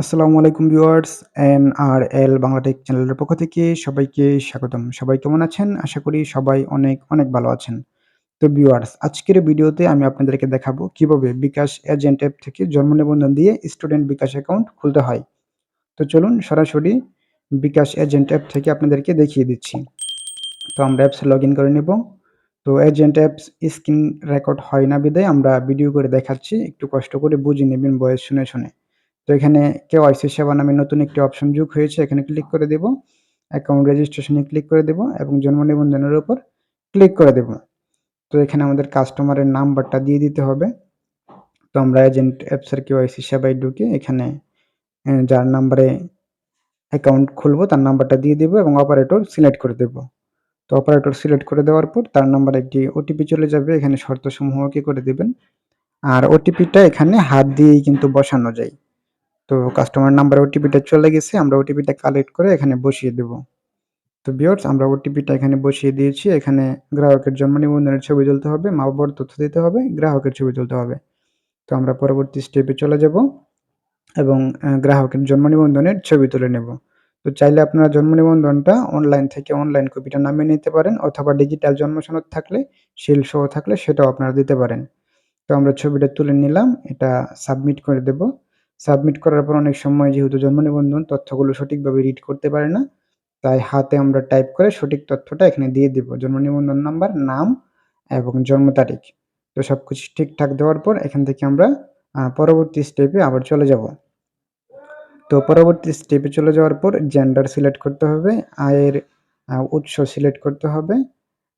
আসসালামু আলাইকুম viewers N R L Bangla tech চ্যানেলের পক্ষ থেকে সবাইকে স্বাগতম। সবাই কেমন আছেন? আশা করি সবাই অনেক অনেক ভালো আছেন। তো ভিউয়ার্স, আজকের ভিডিওতে আমি আপনাদেরকে দেখাবো কীভাবে বিকাশ এজেন্ট অ্যাপ থেকে জন্ম নিবন্ধন দিয়ে স্টুডেন্ট বিকাশ অ্যাকাউন্ট খুলতে হয়। তো চলুন সরাসরি বিকাশ এজেন্ট অ্যাপ থেকে আপনাদেরকে দেখিয়ে দিচ্ছি। তো আমরা অ্যাপস লগ ইন করে নেব। তো এজেন্ট অ্যাপস স্ক্রিন রেকর্ড হয় না বিদায় আমরা ভিডিও করে দেখাচ্ছি। একটু কষ্ট করে বুঝে নেবেন বয়স শুনে শুনে। তো এখানে কেওয়াইসি সেবা নামে নতুন একটি অপশন যোগ হয়েছে, এখানে ক্লিক করে দেব। অ্যাকাউন্ট রেজিস্ট্রেশনে ক্লিক করে দেব এবং জন্ম নিবন্ধনের উপর ক্লিক করে দেব। তো এখানে আমাদের কাস্টমারের নাম্বারটা দিয়ে দিতে হবে। তো আমরা এজেন্ট অ্যাপসের কেওয়াইসি সেবায় ঢুকে এখানে যার নাম্বারে অ্যাকাউন্ট খুলবো, তার নাম্বারটা দিয়ে দেবো এবং অপারেটর সিলেক্ট করে দেব। তো অপারেটর সিলেক্ট করে দেওয়ার পর তার নাম্বারে একটি ওটিপি চলে যাবে, এখানে শর্তসমূহ কি করে দেবেন। আর ওটিপিটা এখানে হাত দিয়েই কিন্তু বসানো যায়। তো কাস্টমার নাম্বার ওটিপিটা চলে গেছে আমরা ওটিপিটা কালেক্ট করে এখানে বসিয়ে দেব। তো বিয়ার্স আমরা ওটিপিটা এখানে বসিয়ে দিয়েছি এখানে গ্রাহকের জন্ম নিবন্ধনের ছবি তুলতে হবে মা বাবার তথ্য দিতে হবে গ্রাহকের ছবি তুলতে হবে। তো আমরা পরবর্তী স্টেপে চলে যাব এবং গ্রাহকের জন্ম নিবন্ধনের ছবি তুলে নেব। তো চাইলে আপনারা জন্ম নিবন্ধনটা অনলাইন থেকে অনলাইন কপিটা নামিয়ে নিতে পারেন অথবা ডিজিটাল জন্ম সনদ থাকলে শিল সহ থাকলে সেটাও আপনারা দিতে পারেন। তো আমরা ছবিটা তুলে নিলাম এটা সাবমিট করে দেব। সাবমিট করার পর অনেক সময় যেহেতু জন্ম নিবন্ধন, তথ্যগুলো সঠিকভাবে রিড করতে পারে না। তাই হাতে আমরা টাইপ করে সঠিক তথ্যটা এখানে দিয়ে দিব। জন্ম নিবন্ধন নাম্বার নাম এবং জন্ম তারিখ। তো সব কিছু ঠিকঠাক দেওয়ার পর এখান থেকে আমরা পরবর্তী স্টেপে আবার চলে যাব। তো পরবর্তী স্টেপে চলে যাওয়ার পর জেন্ডার সিলেক্ট করতে হবে, আয়ের উৎস সিলেক্ট করতে হবে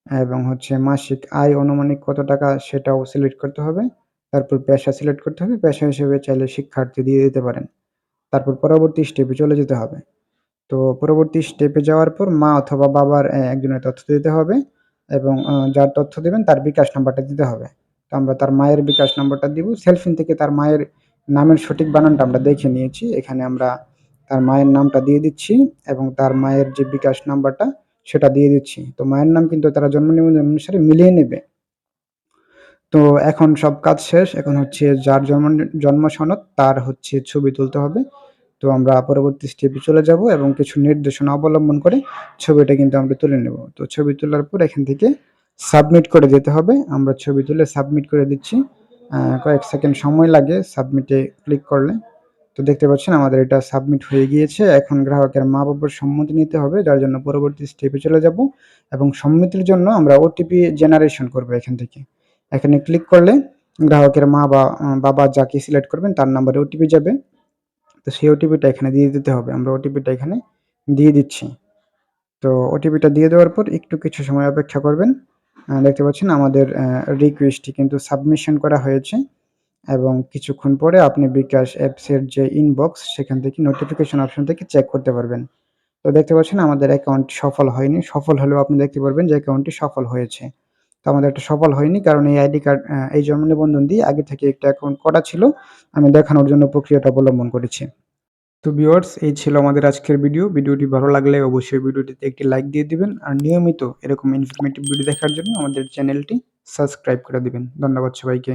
এবং হচ্ছে মাসিক আয় অনুমানিক কত টাকা সেটাও সিলেক্ট করতে হবে। তারপর পেশা সিলেক্ট করতে হবে, পেশা হিসেবে চাইলে শিক্ষার্থী দিয়ে দিতে পারেন। তারপর পরবর্তী স্টেপে চলে যেতে হবে। তো পরবর্তী স্টেপে যাওয়ার পর মা অথবা বাবার একজনের তথ্য দিতে হবে এবং যার তথ্য দেবেন তার বিকাশ নাম্বারটা দিতে হবে। তো আমরা তার মায়ের বিকাশ নাম্বারটা দিব। সেলফিন থেকে তার মায়ের নামের সঠিক বানানটা আমরা দেখে নিয়েছি। এখানে আমরা তার মায়ের নামটা দিয়ে দিচ্ছি এবং তার মায়ের যে বিকাশ নাম্বারটা সেটা দিয়ে দিচ্ছি। তো মায়ের নাম কিন্তু তারা জন্ম নিবন্ধন অনুসারে মিলিয়ে নেবে। তো এখন সব কাজ শেষ। এখন হচ্ছে যার জন্ম জন্ম সনদ, তার হচ্ছে ছবি তুলতে হবে। তো আমরা পরবর্তী স্টেপে চলে যাব এবং কিছু নির্দেশনা অবলম্বন করে ছবিটা কিন্তু আমরা তুলে নেব। তো ছবি তোলার পর এখান থেকে সাবমিট করে দিতে হবে। আমরা ছবি তুলে সাবমিট করে দিচ্ছি। কয়েক সেকেন্ড সময় লাগে সাবমিটে ক্লিক করলে। তো দেখতে পাচ্ছেন আমাদের এটা সাবমিট হয়ে গিয়েছে। এখন গ্রাহকের মা বাবার সম্মতি নিতে হবে, যার জন্য পরবর্তী স্টেপে চলে যাব। এবং সম্মতির জন্য আমরা ওটিপি জেনারেশন করব এখান থেকে। এখানে ক্লিক করলে গ্রাহকের মা বা, বাবা যাকে সিলেক্ট করবেন তার নাম্বারে ওটিপি যাবে। তো সেই ওটিপিটা এখানে দিয়ে দিতে হবে। আমরা ওটিপিটা এখানে দিয়ে দিচ্ছি। তো ওটিপিটা দিয়ে দেওয়ার পর একটু কিছু সময় অপেক্ষা করবেন। দেখতে পাচ্ছেন আমাদের রিকোয়েস্টটি কিন্তু সাবমিশন করা হয়েছে এবং কিছুক্ষণ পরে আপনি বিকাশ অ্যাপসের যে ইনবক্স সেখান থেকে নোটিফিকেশন অপশন থেকে চেক করতে পারবেন। তো দেখতে পাচ্ছেন আমাদের অ্যাকাউন্ট সফল হয়নি। সফল হলেও আপনি দেখতে পারবেন যে অ্যাকাউন্টটি সফল হয়েছে। তো আমাদের একটা সফল হয়নি, কারণ এই আইডি কার্ড এই জন্ম নিবন্ধন দিয়ে আগে থেকে একটা অ্যাকাউন্ট করা ছিল। আমি দেখানোর জন্য প্রক্রিয়াটা অবলম্বন করেছি। তো ভিওয়ার্স এই ছিল আমাদের আজকের ভিডিও ভিডিওটি ভালো লাগলে অবশ্যই ভিডিওটিতে একটি লাইক দিয়ে দিবেন। আর নিয়মিত এরকম ইনফরমেটিভ ভিডিও দেখার জন্য আমাদের চ্যানেলটি সাবস্ক্রাইব করে দিবেন। ধন্যবাদ সবাইকে।